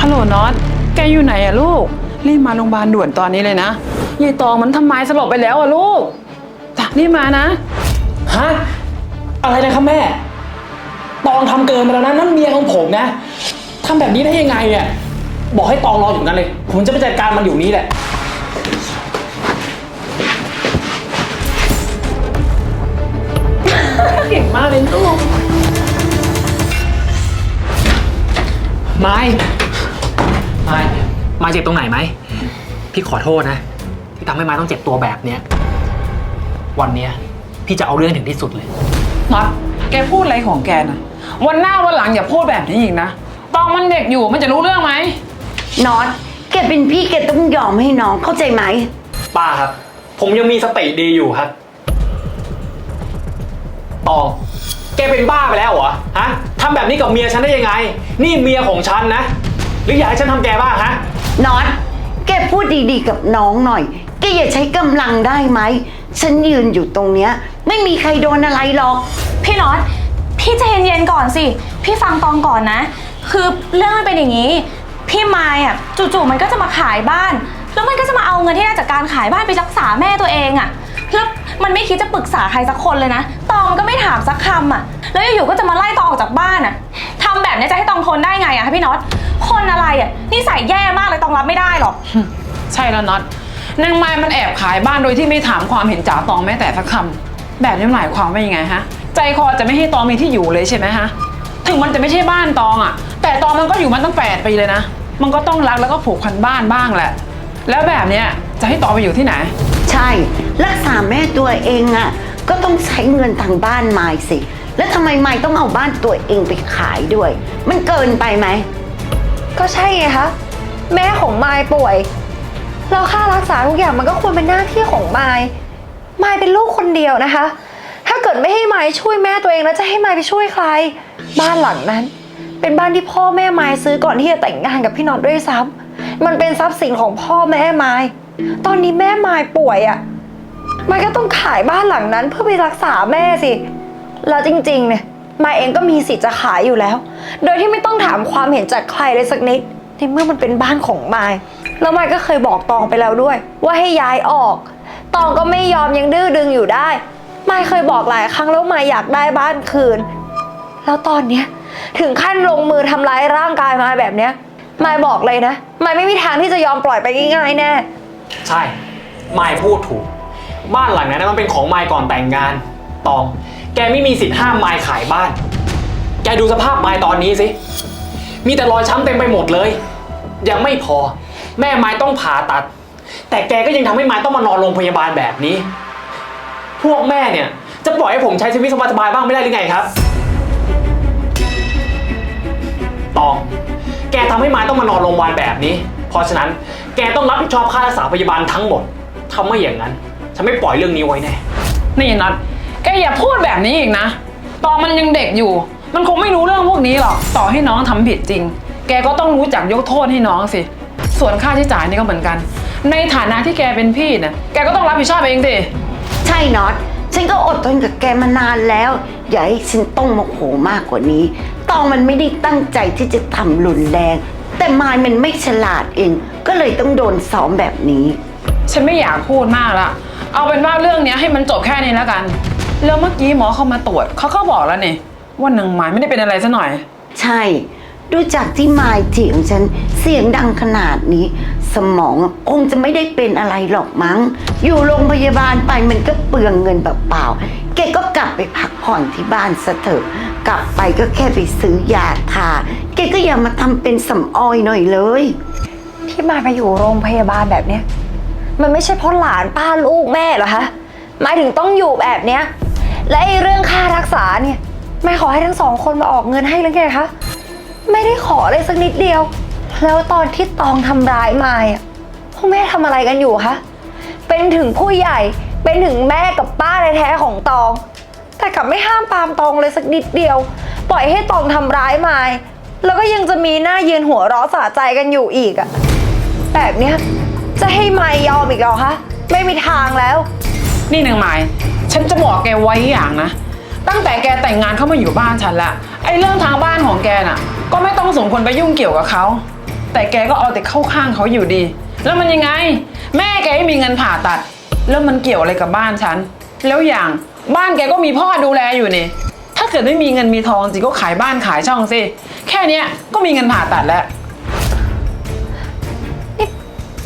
ฮัลโหลน็อต แกอยู่ไหนอะลูก รีบมาโรงพยาบาลด่วนตอนนี้เลยนะยายตองมันทำไมสลบไปแล้วอะลูกจ้ะรีบมานะ ฮะ อะไรนะครับแม่ ตองทำเกินไปแล้วนะนั่นเมียของผมนะทำแบบนี้ได้ยังไงเนี่ย บอกให้ตองรออยู่นั้นเลย ผมจะไปจัดการมันอยู่นี้แหละ เก่งมากเลยลูก ไม้ ไม้ไม้เจ็บตรงไหนไหม พี่ขอโทษนะ ที่ทำให้ไม้ต้องเจ็บตัวแบบเนี้ย วันเนี้ยพี่จะเอาเรื่องถึงที่สุดเลย น็อตแกพูดอะไรของแกนะ วันหน้าวันหลังอย่าพูดแบบนี้อีกนะ ตองมันเด็กอยู่มันจะรู้เรื่องไหม น็อตแกเป็นพี่แกต้องยอมให้น้องเข้าใจไหม ป้าครับ ผมยังมีสติดีอยู่ครับ ตอง แกเป็นบ้าไปแล้วเหรอ ฮะทำแบบนี้กับเมียฉันได้ยังไง นี่เมียของฉันนะ หรืออยากให้ฉันทำแกบ้างฮะ น็อตแกพูดดีๆกับน้องหน่อย แกอย่าใช้กำลังได้ไหม ฉันยืนอยู่ตรงเนี้ย ไม่มีใครโดนอะไรหรอก พี่น็อต พี่ใจเย็นๆก่อนสิ พี่ฟังตองก่อนนะ คือเรื่องมันเป็นอย่างนี้ พี่มายอะจู่ๆมันก็จะมาขายบ้าน แล้วมันก็จะมาเอาเงินที่ได้จากการขายบ้านไปรักษาแม่ตัวเองอะ แล้วมันไม่คิดจะปรึกษาใครสักคนเลยนะ ตองก็ไม่ถามสักคำอะ แล้วอยู่ๆก็จะมาไล่ตองออกจากบ้านอะทำแบบนี้จะให้ตองทนได้ไงอะพี่น็อต คนอะไรอะนิสัยแย่มากเลยตองรับไม่ได้หรอก ใช่แล้วน็อตนางไม้มันแอบขายบ้านโดยที่ไม่ถามความเห็นจ่าตองแม้แต่สักคำแบบนี้หมายความว่ายังไงฮะ ใจคอจะไม่ให้ตองมีที่อยู่เลยใช่ไหมฮะ ถึงมันจะไม่ใช่บ้านตองอะแต่ตองมันก็อยู่มาตั้งแปดปีเลยนะ มันก็ต้องรักแล้วก็ผูกพันบ้านบ้างแหละ แล้วแบบเนี้ย จะให้ตองไปอยู่ที่ไหน ใช่ รักษาแม่ตัวเองอะ่ะ ก็ต้องใช้เงินทางบ้านไม้สิ แล้วทำไมไม้ต้องเอาบ้านตัวเองไปขายด้วย มันเกินไปไหม ก็ใช่ไงคะ แม่ของมายป่วยแล้วค่ารักษาทุกอย่างมันก็ควรเป็นหน้าที่ของมายมายเป็นลูกคนเดียวนะคะ ถ้าเกิดไม่ให้มายช่วยแม่ตัวเองแล้วจะให้มายไปช่วยใคร บ้านหลังนั้น เป็นบ้านที่พ่อแม่มายซื้อก่อนที่จะแต่งงานกับพี่น็อตด้วยซ้ำมันเป็นทรัพย์สินของพ่อแม่มาย ตอนนี้แม่มายป่วยอะ่ะมายก็ต้องขายบ้านหลังนั้นเพื่อไปรักษาแม่สิ แล้วจริง ๆ เนี่ยมายเองก็มีสิทธิ์จะขายอยู่แล้ว โดยที่ไม่ต้องถามความเห็นจากใครเลยสักนิด ในเมื่อมันเป็นบ้านของมายแล้วมายก็เคยบอกตองไปแล้วด้วย ว่าให้ย้ายออก ตองก็ไม่ยอมยังดื้อดึงอยู่ได้มายเคยบอกหลายครั้งแล้วมายอยากได้บ้านคืน แล้วตอนเนี้ยถึงขั้นลงมือทำร้ายร่างกายมายแบบเนี้ยมายบอกเลยนะมายไม่มีทางที่จะยอมปล่อยไปง่ายๆแน่ ใช่มายพูดถูก บ้านหลังนั้นนะมันเป็นของมายก่อนแต่งงาน ตอง แกไม่มีสิทธิ์ห้ามมายขายบ้าน แกดูสภาพมายตอนนี้สิ มีแต่รอยช้ำเต็มไปหมดเลย ยังไม่พอ แม่มายต้องผ่าตัด แต่แกก็ยังทำให้มายต้องมานอนโรงพยาบาลแบบนี้ พวกแม่เนี่ย จะปล่อยให้ผมใช้ชีวิตสบายๆบ้างไม่ได้หรือไงครับ ตอง แกทำให้มายต้องมานอนโรงพยาบาลแบบนี้ เพราะฉะนั้นแกต้องรับผิดชอบค่ารักษาพยาบาลทั้งหมดถ้าไม่อย่างนั้น ฉันไม่ปล่อยเรื่องนี้ไว้แน่ นี่น็อตแกอย่าพูดแบบนี้อีกนะ ตองมันยังเด็กอยู่ มันคงไม่รู้เรื่องพวกนี้หรอก ต่อให้น้องทำผิดจริง แกก็ต้องรู้จักยกโทษให้น้องสิ ส่วนค่าใช้จ่ายนี่ก็เหมือนกัน ในฐานะที่แกเป็นพี่นะแกก็ต้องรับผิดชอบเองสิ ใช่น็อต ฉันก็อดทนกับแกมานานแล้ว อย่าให้ฉันต้องโมโหมากกว่านี้ตองมันไม่ได้ตั้งใจที่จะทำรุนแรง แต่มายมันไม่ฉลาดเอง ก็เลยต้องโดนซ้อมแบบนี้ ฉันไม่อยากพูดมากละ เอาเป็นว่าเรื่องเนี้ยให้มันจบแค่นี้แล้วกัน แล้วเมื่อกี้หมอเข้ามาตรวจเขาก็บอกแล้วนี่ว่านางไม้ไม่ได้เป็นอะไรซะหน่อย ใช่ ดูจากที่มายเถียงฉันเสียงดังขนาดนี้ สมองคงจะไม่ได้เป็นอะไรหรอกมั้ง อยู่โรงพยาบาลไปมันก็เปลืองเงินเปล่าๆแกก็กลับไปพักผ่อนที่บ้านซะเถอะ กลับไปก็แค่ไปซื้อยาทาแกก็อย่ามาทำเป็นสำออยหน่อยเลย ที่มายมาอยู่โรงพยาบาลแบบเนี้ย มันไม่ใช่เพราะหลานป้าลูกแม่เหรอคะหมายถึงต้องอยู่แบบเนี้ย และไอ้เรื่องค่ารักษาเนี่ยแม่ขอให้ทั้งสองคนมาออกเงินให้หรือไงคะไม่ได้ขอเลยสักนิดเดียว แล้วตอนที่ตองทำร้ายมายอะพวกแม่ทำอะไรกันอยู่คะเป็นถึงผู้ใหญ่เป็นถึงแม่กับป้าแท้ๆของตอง แต่กลับไม่ห้ามปรามตองเลยสักนิดเดียว ปล่อยให้ตองทำร้ายมาย แล้วก็ยังจะมีหน้ายืนหัวเร้อสะใจกันอยู่อีกอะ แบบเนี้ยจะให้ไมายยอมอีกเหรอคะไม่มีทางแล้ว นี่นางไม้ฉันจะบอกแกไว้อย่างนะ ตั้งแต่แกแต่งงานเข้ามาอยู่บ้านฉันละไอ้เรื่องทางบ้านของแกน่ะ ก็ไม่ต้องสมควรไปยุ่งเกี่ยวกับเขา แต่แกก็เอาแต่เข้าข้างเขาอยู่ดี แล้วมันยังไง แม่แกไม่มีเงินผ่าตัด แล้วมันเกี่ยวอะไรกับบ้านฉัน แล้วอย่างบ้านแกก็มีพ่อดูแลอยู่นี่ ถ้าเกิดไม่มีเงินมีทองจริงก็ขายบ้านขายช่องสิ แค่เนี้ยก็มีเงินผ่าตัดแล้ว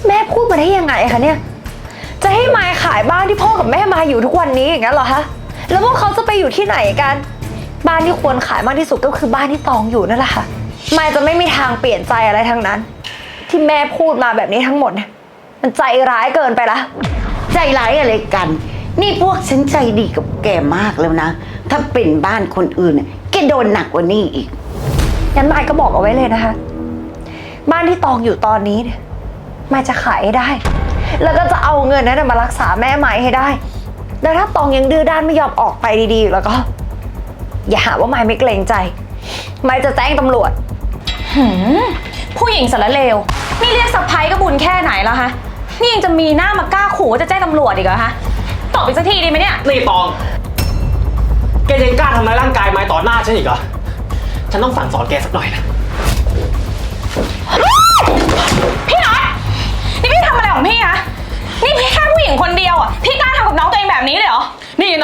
แม่พูดมาได้ยังไงคะเนี่ย จะให้มายขายบ้านที่พ่อกับแม่มาอยู่ทุกวันนี้อย่างนั้นเหรอคะ แล้วพวกเขาจะไปอยู่ที่ไหนกัน บ้านที่ควรขายมากที่สุดก็คือบ้านที่ตองอยู่นั่นแหละค่ะ มายจะไม่มีทางเปลี่ยนใจอะไรทั้งนั้น ที่แม่พูดมาแบบนี้ทั้งหมดเนี่ยมันใจร้ายเกินไปละ ใจร้ายอะไรกัน นี่พวกฉันใจดีกับแกมากแล้วนะ ถ้าเป็นบ้านคนอื่นเนี่ยแกโดนหนักกว่านี้อีก งั้นมายก็บอกเอาไว้เลยนะคะ บ้านที่ตองอยู่ตอนนี้เนี่ย มายจะขายให้ได้ แล้วก็จะเอาเงินนั้นนะมารักษาแม่ไม้ให้ได้ แล้วถ้าตองยังดื้อด้านไม่ยอมออกไปดีๆ แล้วก็ อย่าหาว่ามายไม่เกรงใจมายจะแจ้งตำรวจ หืมผู้หญิงสารเลว นี่เรียกสะพ้ายก็บุญแค่ไหนแล้วฮะ นี่ยังจะมีหน้ามากล้าขู่ว่าจะแจ้งตำรวจอีกเหรอฮะตอบอีกสักทีดีไหมเนี่ย นี่ตอง แกยังกล้าทำร้ายร่างกายไม้ต่อหน้าฉันอีกเหรอ ฉันต้องสั่งสอนแกสักหน่อยนะ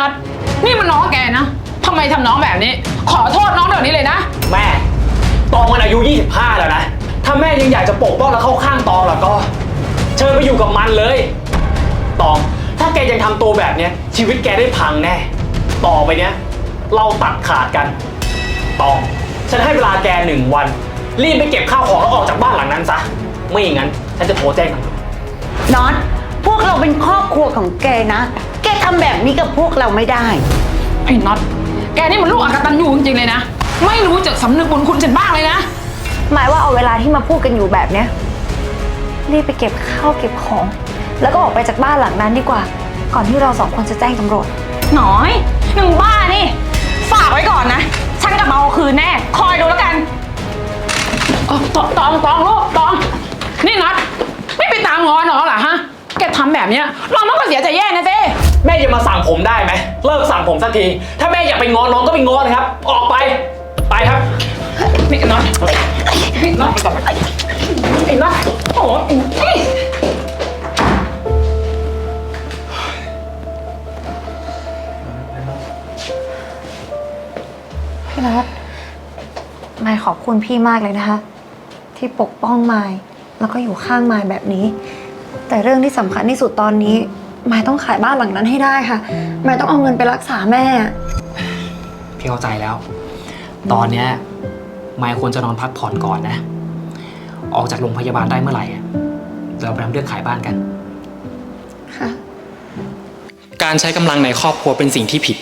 นี่น็อตนี่มันน้องแกนะทำไมทำน้องแบบนี้ ขอโทษน้องเดี๋ยวนี้เลยนะ แม่ ตองมันอายุ 25 แล้วนะ ถ้าแม่ยังอยากจะปกป้องและเข้าข้างตองแล้วก็ เชิญไปอยู่กับมันเลย ตอง ถ้าแกยังทำตัวแบบเนี้ย ชีวิตแกได้พังแน่ ต่อไปเนี้ย เราตัดขาดกัน ตอง ฉันให้เวลาแกหนึ่งวัน รีบไปเก็บข้าวของแล้วออกจากบ้านหลังนั้นซะ ไม่อย่างนั้น ฉันจะโทรแจ้งตำรวจ น็อตพวกเราเป็นครอบครัวของแกนะ แกทำแบบนี้กับพวกเราไม่ได้ ไอ้น็อต แกนี่มันลูกอักตันยูจริงๆเลยนะ ไม่รู้จักสำนึกบุญคุณฉันบ้างเลยนะ หมายว่าเอาเวลาที่มาพูดกันอยู่แบบเนี้ยรีบไปเก็บข้าวเก็บของ แล้วก็ออกไปจากบ้านหลังนั้นดีกว่า ก่อนที่เราสองคนจะแจ้งตำรวจ หน้อยหนึ่งบ้านี่ ฝากไว้ก่อนนะ ฉันกลับมาเอาคืนแน่ คอยดูแล้วกันเออตองตองตองลูกตอง นี่นัดไม่ไปตามง้อน้องเหรอฮะ แกทำแบบเนี้ยน้องมันก็เสียใจแย่นะเจ้ แม่อย่ามาสั่งผมได้ไหมเลิกสั่งผมสักที ถ้าแม่อยากไปง้อน้องก็ไปง้อเลยครับ ออกไป ไปครับนี่น็อตนี่น็อตไอ้น็อตโอ้ยพี่นัทมายขอบคุณพี่มากเลยนะคะ ที่ปกป้องมายแล้วก็อยู่ข้างมายแบบนี้ แต่เรื่องที่สำคัญที่สุดตอนนี้ มายต้องขายบ้านหลังนั้นให้ได้ค่ะมายต้องเอาเงินไปรักษาแม่ พี่เข้าใจแล้ว ตอนเนี้ยมายควรจะนอนพักผ่อนก่อนนะ ออกจากโรงพยาบาลได้เมื่อไหร่อะเราไปทำเรื่องขายบ้านกัน ค่ะ การใช้กำลังในครอบครัวเป็นสิ่งที่ผิด